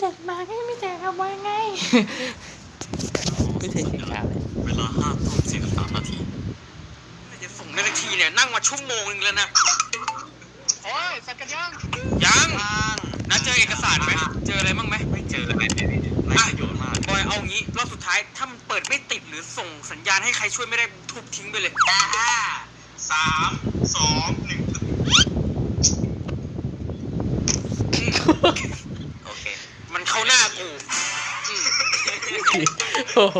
แต่มาก็ไม่แต่กับว่าไงไม่ใช่เสียงขาเลยเวลาห้าทุ่มสี่สิบสามนาทีจะส่งได้ทันทีเนี่ยนั่งมาชั่วโมงนึงแล้วนะโอ้ยสักกันยังยังนะเจอเอกสารไหมเจออะไรบ้างไหมไม่เจออะไรเลยไรประโยชน์มากบอยเอางี้รอบสุดท้ายถ้ามันเปิดไม่ติดหรือส่งสัญญาณให้ใครช่วยไม่ได้ทุบทิ้งไปเลยสามสองหนึ่ง โอ้โห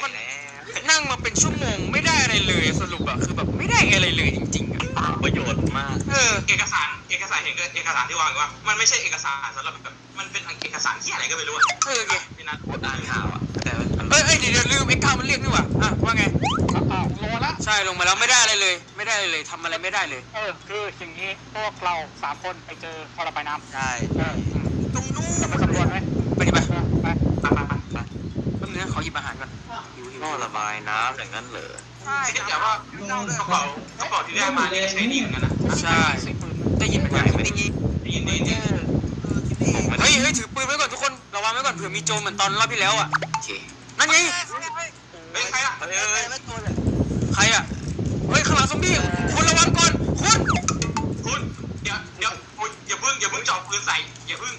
ไปแล้วนั่งมาเป็นชั่วโมงไม่ได้อะไรเลยสรุปอะคือแบบไม่ได้อะไรเลยจริงๆอะประโยชน์มาก เออเอกสารเอกสารเห็นก็เอกสารที่วางอยู่ว่า มันไม่ใช่เอกสารสำหรับแบบมันเป็นเอกสารที่อะไรก็ไม่รู้อะเออไงพี่นัทกดอ่านข่าวอะแต่มันเอ้ยเอ้ยเดี๋ยวเดี๋ยวลืมไอ้ก้าวมันเรียกนี่หว่าอะว่าไง อ้าวโลละ ใช่ลงมาแล้วไม่ได้อะไรเลย ไม่ได้อะไรเลยทำอะไรไม่ได้เลย เออ คืออย่างนี้พวกเราสามคนไปเจอท่อระบายน้ำใช่ เออตรงนู้นจะไปสำรวจไหมไปดิไป เออไป ตามมา แป๊บ นึงนะขอหยิบอาหารก่อนหิวหิวท่อระบายน้ำอย่างนั้นเหรอใช่ที่แต่ว่ากระเป๋ากระเป๋าที่ได้มาเนี่ยใช้ดีเหมือนกันนะใช่เสียงปืนได้ยินเหมือนกันไม่ได้ยินได้ยินได้ยินผมไม่ได้เฮ้ยเฮ้ยถือปืนไว้ก่อนทุกคนระวังไว้ก่อนเผื่อมีโจรเหมือนตอนรอบที่แล้วอะโอเคนั่นไงเฮ้ยใครอะเฮ้ยเฮ้ยใครอะเฮ้ยข้างหลังซอมบี้คุณระวังก่อนคุณคุณเดี๋ยวเดี๋ยวคุณอย่าเพิ่งอย่าเพิ่งจ่อปืนใส่อย่าเพิ่ง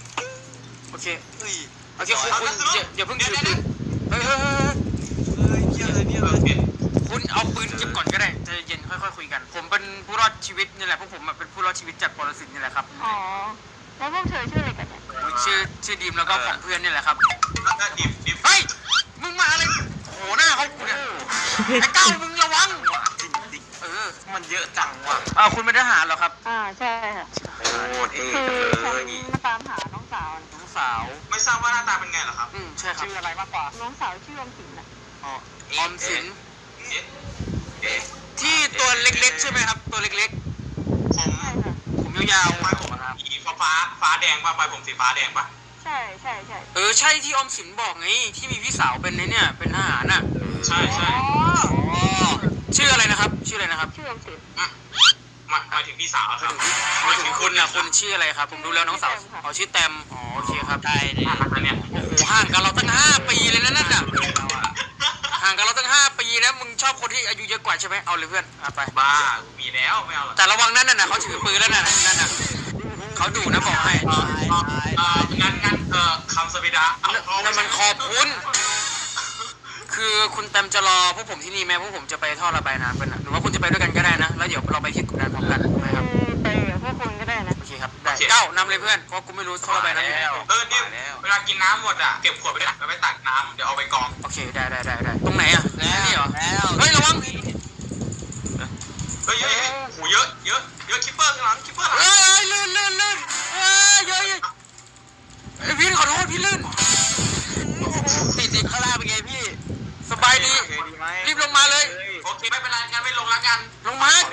โอเคเฮ้ยโอเคคุณคุณอย่าอย่าเพิ่งถือปืน เฮ้ยเฮ้ยเฮ้ยเฮ้ยเฮ้ยเกี่ยวเลยเนี่ยโอเคคุณเอาปืนเก็บก่อนก็ได้ใจเย็นค่อยๆคุยกัน ผมเป็นผู้รอดชีวิตนี่แหละพวกผมอะเป็นผู้รอดชีวิตจากปรสิตนี่แหละครับอ๋อ แล้วพวกเธอชื่ออะไรกันเนี่ยชื่อชื่อดีมแล้วก็ของเพื่อนนี่แหละครับ ถ้าดิบดิบเฮ้ย มึงมาอะไรโหหน้าเขากูเนี่ยไอ้เก้ามึงระวัง จริงจริงเออ มันเยอะจังว่ะอ่าคุณเป็นทหารเหรอครับ อ่า ใช่ค่ะโอ้เท่คือฉัเลนยมาตามหาน้อง สาวน้องสาว ไม่ทราบว่าหน้าตาเป็นไงเหรอครับอืมใช่ครับชื่ออะไรมากกว่าน้องสาวชื่ออมสินน่ะอ๋อออมสินเอ๊ะเอ๊ะที่ตัวเล็กๆ ใช่ไหมครับ ตัวเล็กผมใช่ค่ะ ๆ ผมยาวไฟผมสีฟ้าฟ้าฟ้าแดงป่ะไฟผมสีฟ้าแดงป่ะใช่ใช่ใช่ๆเออใช่ที่ออมสินบอกไงที่มีพี่สาวเป็นไอ้เนี่ย เป็นทหารน่ะใช่ใช่อ๋ออ๋อชื่ออะไรนะครับ ชื่ออะไรนะครับชื่ออมสินหมายหมายถึงพี่สาวครับหมายถึงคุณนะคุณชื่ออะไรครับ ผมดูแล้วน้องสาวอ๋อชื่อแตมอ๋อโอ เคครับใช่เลยอะอันเนี้ยโอ้โหห่างกันเราตั้งห้าปีเลยนะนั่นน่ะห่างกันเราตั้งห้าปีนะมึงชอบคนที่อายุเยอะกว่าใช่ไหมเอาเลยเพื่อนเอาไปบ้ามีแล้วไม่เอาหรอกแต่ระวังนั่นน่ะเขาถือปืนแล้วน่ะนั่นน่ะเขาดุนะบอกให้เอ่อเอ่อเอ่องั้นงั้นเอ่อคำสวิดาเอาเอานั่นมันขอบคุณคือคุณแตมจะรอพวกผมที่นี่ไหมพวกผมจะไปท่อระบายน้ำกันนะหรือว่าคุณจะไปด้วยกันก็ได้นะ แล้วเดี๋ยวเราไปที่กดดันพร้อมกันนะครับอืมไปกับพวกคุณก็ได้นะโอเคครับได้เก้านำเลยเพื่อนเพราะกูไม่รู้ท่อระบายน้ำอยู่ไหนเออเนี่ยเวลากินน้ำหมดอะเก็บขวดไปด้วยแล้วไปตักน้ำเดี๋ยวเอาไปกองโอเคได้ได้ได้ได้ตรงไหนอะแล้วนี่เหรอแล้วเฮ้ยระวังเฮ้ยเฮ้ยเฮ้ยโหเยอะเยอะเยอะคิปเปอร์ข้างหลังคิปเปอร์หลังเฮ้ยลื่นลื่นลื่นเฮ้ยเยอะเยอะเอ้ยพี่ขอโทษพี่ลื่นติดติดข้างล่างเป็นไงพี่สบายดีโอเคดีไหมรีบลงมาเลยโอเคไม่เป็นไรงั้นไม่ลงแล้วกันลงมาเฮ้ย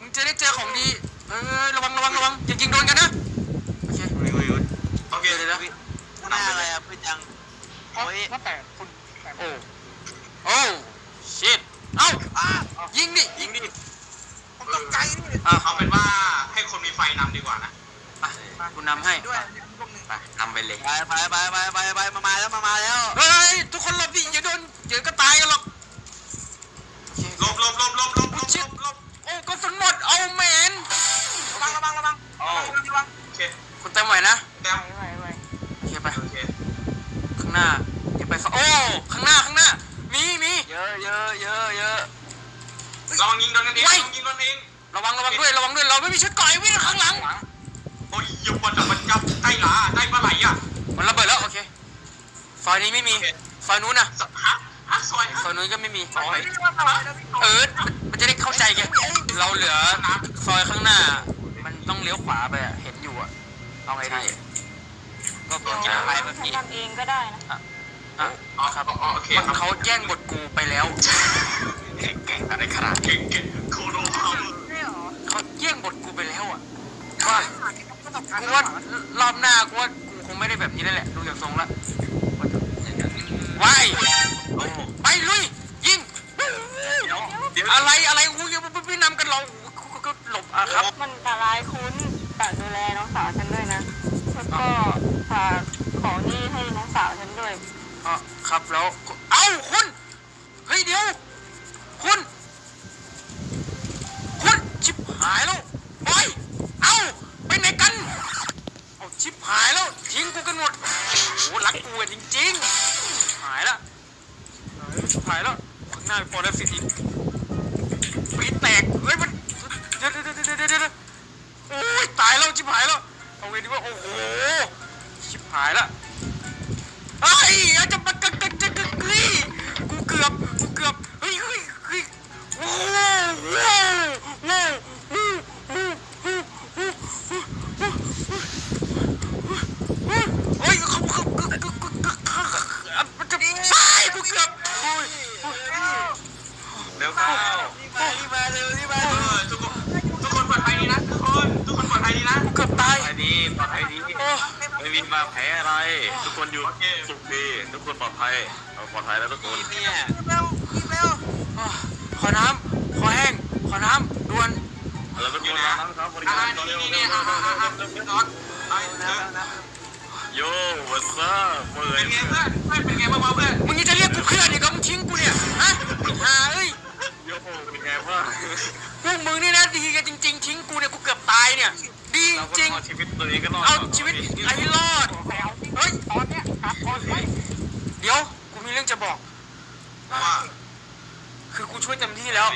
มึงจะได้เจอของดี ระวังระวังระวังจริงๆโดนกันนะโอเคโอเคเลยนะหน้าอะไรอะพื้นยังโอ้ยว่าแต่คุณโอ้โอ้ชิดเอ้ายิงดิยิงดิผมต้องไกลนี่เอาเป็นว่าให้คนมีไฟนำดีกว่านะคุณนำให้ด้นำไปเลย ไปไปไปไปไปมาแล้วมาแล้ว เฮ้ยทุกคนหลบดิอย่าโดนเดี๋ยวก็ตายกันหรอกหลบหลบหลบหลบหลบหลบโอ้ก็ะสุนหมด โอ้ระวังโอเคคุณเต็มไหวนะแต้มไหวไหวไหวโอเคไปโอเคข้างหน้าอย่าไปโอ้ข้างหน้าข้างหน้า มีมีเยอะเยอะเยอะเยอะระวังยิงโดนกันเองระวังยิงโดนเองระวังระวังด้วยระวังด้วยเราไม่มีชุดเก่อยวิ่งข้างหลังโอ้ยอย่าปวดจับมันจับใต้หลาใต้ปลาไหลอะมันระเบิดแล้วโอเคซอยนี้ไม่มีซอยนู้นนะสักฮะฮะซอยฮะซอยนู้นก็ไม่มีซอยเออมันจะได้เข้าใจไงเราเหลือซอยข้างหน้ามัน ต้องเลี้ยวขวาไปอะเห็นอยู่อะเอาไงดีก็ผมจะไปเมื่อฉันกี้ทำเองก็ได้นะ อะอ๋อครับอ๋อโอเคมันครับเขาแย่งบทกูไปแล้วเก่งเก่งอะไรขนาดเก่งเก่งโคโนฮามุเขาแย่งบทกูไปแล้วอะว่ากูว่ารอบหน้ากูว่ากูคงไม่ได้แบบนี้แล้วแหละดูจากทรงละวายไปลุยยิงอะไรอะไรกูยังไม่ไม่นำกันเรากูก็ หลบอะครับ มันอันตรายคุณฝากดูแลน้องสาวฉันด้วยนะ แล้วก็ฝากของนี่ให้น้องสาวฉันด้วย อ๋อครับแล้วเอ้าคุณเฮ้ยเดี๋ยวคุณ คุณชิบหายแล้วบอยเอ้าไปไหนกันเอาชิบหายแล้วทิ้งกูกันหมดโอ้โหรักกูกันจริงๆหายละชิบหายแล้วข้างหน้ามีฟอร์เรสซิตี้ปี ภัยเราปลอดภัยแล้วทุกคนเนี่ยขอน้ำขอแห้งขอน้ำด่วนเราทุกคนนะครับบริอ่าการนี่เร็วนี่เร็นี่วอ่าอ่าอ่าน็อตไอ้เธอโย่วัสซับเปิเป็ดนไงเพื่อนเพื่อนเป็นไงบ้างวะเพื่อนมึงยังจะเรียกกูเพื่อนอีกเหรอมึงทิ้งกูเนี่ยฮะไอ้ห่าเอ้ยโย่เป็นไงบ้างพวกมึงนี่นะดีกันจริง ๆ ทิ้งกูเนี่ยกูเกือบตายเนี่ยดีจเราก็ริงรอดชีวิตตัวเองก็รอดๆเอาชีวิตไอ้รอดไปเอาที่เฮ้ยตอนเนี้ยครับตอนนี้ เดี๋ยวกูมีเรื่องจะบอก ว่าคือกูช่วยเต็มที่แล้ว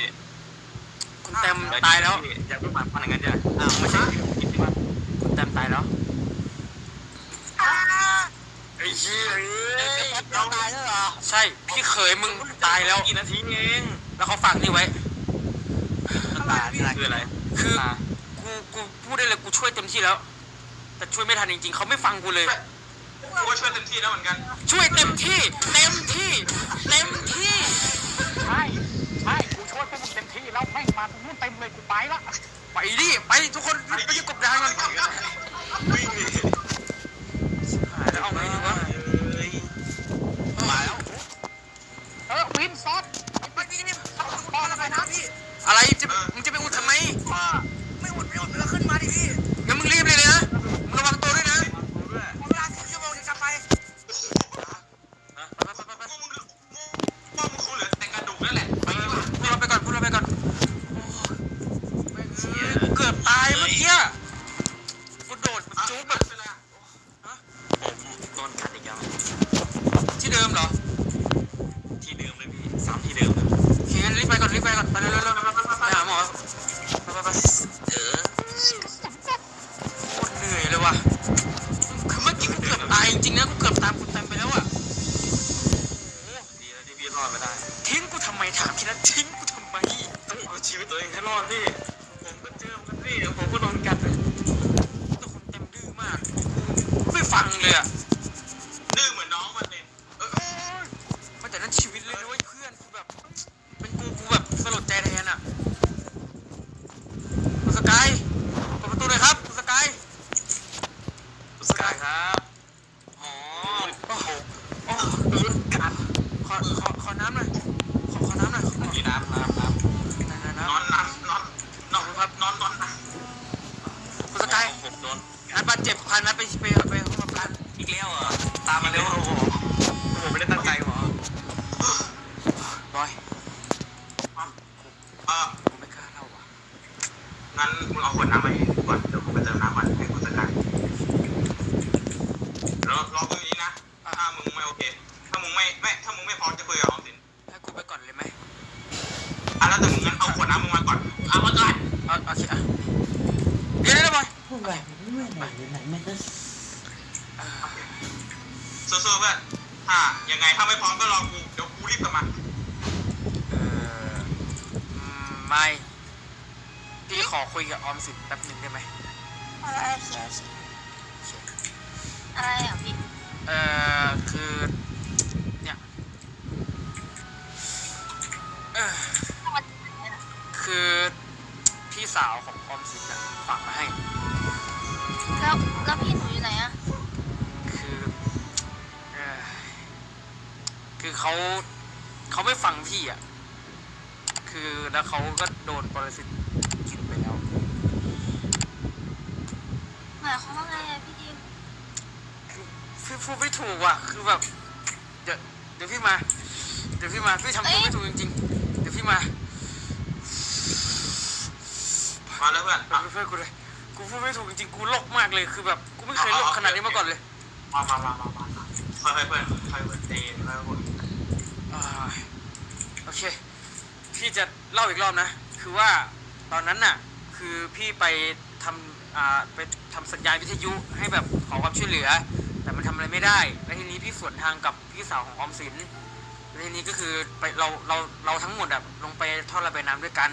คุณเต็มตายแล้วอยากเพิ่งมาพันอย่างนั้นจ้ะอ้าวไม่ใช่คุณเต็มตายแล้วไอ้เชี่ยเราตายแล้วเหรอใช่พี่เขยมึงตายแล้วกี่นาทีเองแล้วเขาฝากนี่ไว้ตายคืออะไรคือกูกูพูดได้เลยกูช่วยเต็มที่แล้ว แต่ช่วยไม่ทันจริงๆเขาไม่ฟังกูเลย กูก็ช่วยเต็มที่แล้วเหมือนกันช่วยเต็มที่ เต็มที่ เต็มที่ ใช่ใช่กูช่วยพวกมึงเต็มที่แล้วแม่งมาตรงนู้นเต็มเลยกูไปละไปดิไปทุกคนไปยึดกบดานกันวิ่งดิหายแล้วเอาไงดีวะมาแล้วเออวินซอสไปนี่นี่บอลอะไรนะพี่อะไรจะมึงจะไปอุ ยวเดี๋ยวบอยสู้ๆเพื่อนถ้ายังไงถ้าไม่พร้อมก็รอกู เดี๋ยวกูรีบกลับมาเอออืมไม่พี่ขอคุยกับออมสินแป๊บหนึ่งได้ไหมอะไรเขียวอะไรอะพี่เออคือเนี่ยเออคือพี่สาวของออมสินน่ะฝากมาให้ แล้วแล้วพี่หนูอยู่ไหนอะคือเอ่อคือเขาเขาไม่ฟังพี่อะ คือแล้วเขาก็โดนปรสิตกินไปแล้ว หมายความว่าไงอะพี่ดิมคพี่พูดไม่ถูกว่ะ คือแบบ เดี๋ยวเดี๋ยวพี่มา เดี๋ยวพี่มา พี่ทำตัวไม่ถูกจริงๆ เดี๋ยวพี่มา มาแล้วเพื่อนเพื่อนกูเลย กูพูดไม่ถูกจริงๆกูโลกมากเลยคือแบบกูไม่เคยโลกขนาดนี้มาก่อนเลยมามามามามาค่อยๆเพื่อนค่อยๆเพื่อนเตะแล้วก็อ่าโอเค พี่จะเล่าอีกรอบนะ คือว่าตอนนั้นน่ะ คือพี่ไปทำอ่าไปทำสัญญาณวิทยุให้แบบขอความช่วยเหลือ แต่มันทำอะไรไม่ได้ แล้วทีนี้พี่สวนทางกับพี่สาวของออมสินแล้วทีนี้ก็คือไปเราเราเราทั้งหมดอะลงไปท่อระบายน้ำด้วยกัน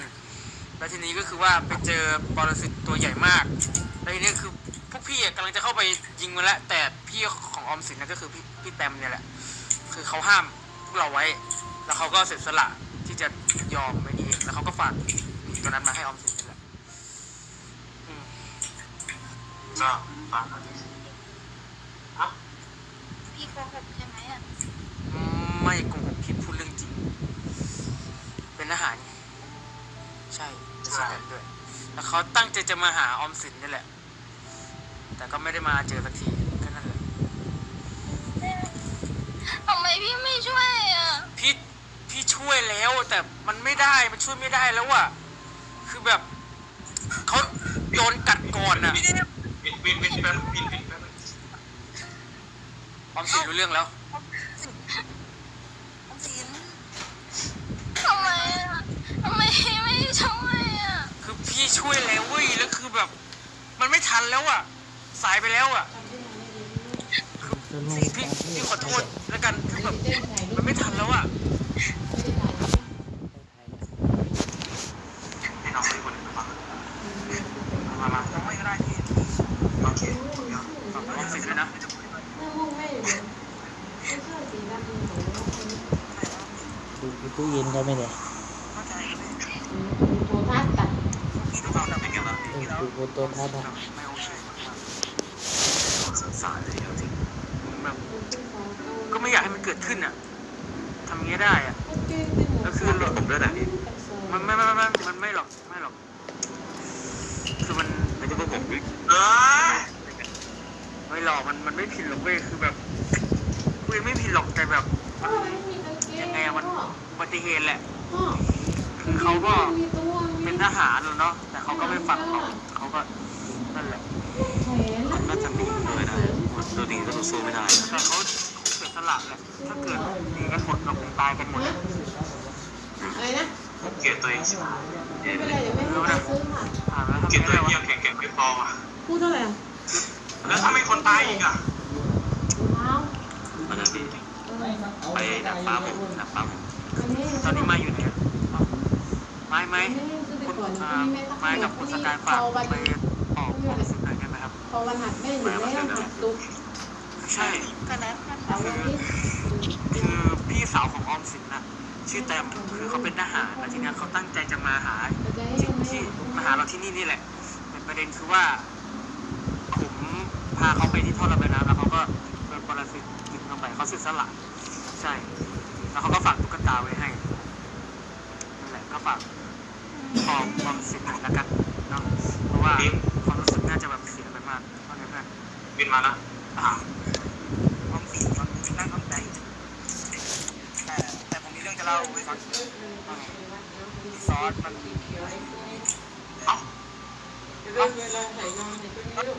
แล้วทีนี้ก็คือว่าไปเจอปรสิตตัวใหญ่มากแล้วทีนี้คือพวกพี่อะกำลังจะเข้าไปยิงมันแล้วแต่พี่ของออมสินนะก็คือพี่พี่แตมเนี่ยแหละ คือเขาห้ามพวกเราไว้ แล้วเขาก็เสียสละที่จะยอมไปนี่เองแล้วเขาก็ฝากหมีตัวนั้นมาให้ออมสินนี่แหละอืมก็ฟังอะพี่โกหกใช่ไหมอะไม่โกหกคิดพูดเรื่องจริง เป็นอาหารไงใช่ เป็นสแตนด้วย แล้วเขาตั้งใจจะมาหาออมสินนี่แหละ แต่ก็ไม่ได้มาเจอสักทีแค่นั้นแหละทำไมพี่ไม่ช่วยอะ พี่พี่ช่วยแล้วแต่มันไม่ได้มันช่วยไม่ได้แล้วอะคือแบบเขาโดนกัดก่อนอะวินวินวินแป๊บวินวินแป๊บออมสินรู้เรื่องแล้ว ทำไมอะทำไมพี่ไม่ช่วยอะคือ พี่ช่วยแล้วเว้ยแล้วคือแบบ มันไม่ทันแล้วอะสายไปแล้วอะคือพี่พี่ขอโทษแล้วกันคือแบบมันไม่ทันแล้วอะ ให้น้องไปคนหนึ่งฟังมามาไม่ก็ได้พี่โอเคเดี๋ยว ฝากออมสินด้วยนะ ดูดูตู้เย็นได้ไหมเนี่ย โทรทัศน์ตัด พี่ต้องฟังเป็นไงบ้าง เออดูบนโต๊ะทัศน์นะ ไม่โอเคมาก สงสารเลยจริง ๆแบบก็ไม่อยากให้มันเกิดขึ้นอะทำอย่างนี้ได้อะแล้วคือ ผมด้วยนะพี่ มันไม่ไม่ไม่ไม่มันไม่หรอกไม่หรอก คือมัน ไม่ใช่พวกผมเออ ไม่หรอกมันมันไม่ผิดหรอกเว้ยคือแบบคุยไม่ผิดหรอกแต่แบบมันยังไงอะมันอุบัติเหตุแหละ คือเขาก็เป็นทหารแล้วเนาะแต่ เขาก็ไม่ฟังเขาเขาก็นั่นแหละน่าจะมีเลยนะตัวดีก็สู้ไม่ได้แต่เขาคงเสียสละแหละถ้าเกิดหนีกันหมดเราคงตายกันหมดอะไรนะเกลียดตัวเองสิเอ็นไม่ได้เดี๋ยวแม่ให้ไปซื้อค่ะอ่านแล้วเกลียทำดไงตัวเอได้งวะเยี่ยมแข็งแกร่งไม่พอว่ะพูดเท่าไหร่อะแล้วถ้ามีคนตายอีกอะเท้ามันจะดีเออไปดักปลาผมดักปลาผมอันนี้ตอนนี้มาอยู่ไหนอะเอ้าไม่ไม่ ไปก่อนที่แม่พักไม่กับคุณสกายฝากไปออกออกสื่อหน่อยได้ไหมครับพอวันหัดแม่อยู่แล้วหัดตุ๊กใช่ก็แล้นเสาร์อคือพี่สาวของออมสินน่ะชื่อแตมคือเขาเป็นทหารแล้วทีนี้เขาตั้งใจจะมาหาจะให้ที่แม่ที่มาหาเราที่นี่นี่แหละแต่ประเด็นคือว่าผมพาเขาไปที่ท่อระบายน้ำแล้วเขาก็โดนปรสิตกินลงไปเขาเสียสละใช่ แล้วเขาก็ฝากตุ๊กตาไว้ให้นั่นแหละก็ฝาก ขอบความสิทธิ์หน่อยละกันเนาะเพราะว่าความรู้สึกน่าจะแบบเสียไปมากเพราะงั้นเพื่อนบินมานะอ่าความสิทธิ์มันน่าสนใจแต่แต่ผมมีเรื่องจะเล่าไว้ก่อนอ่าซอสมันเอ้าเวลาใส่นอนใส่ตัวนี้ลู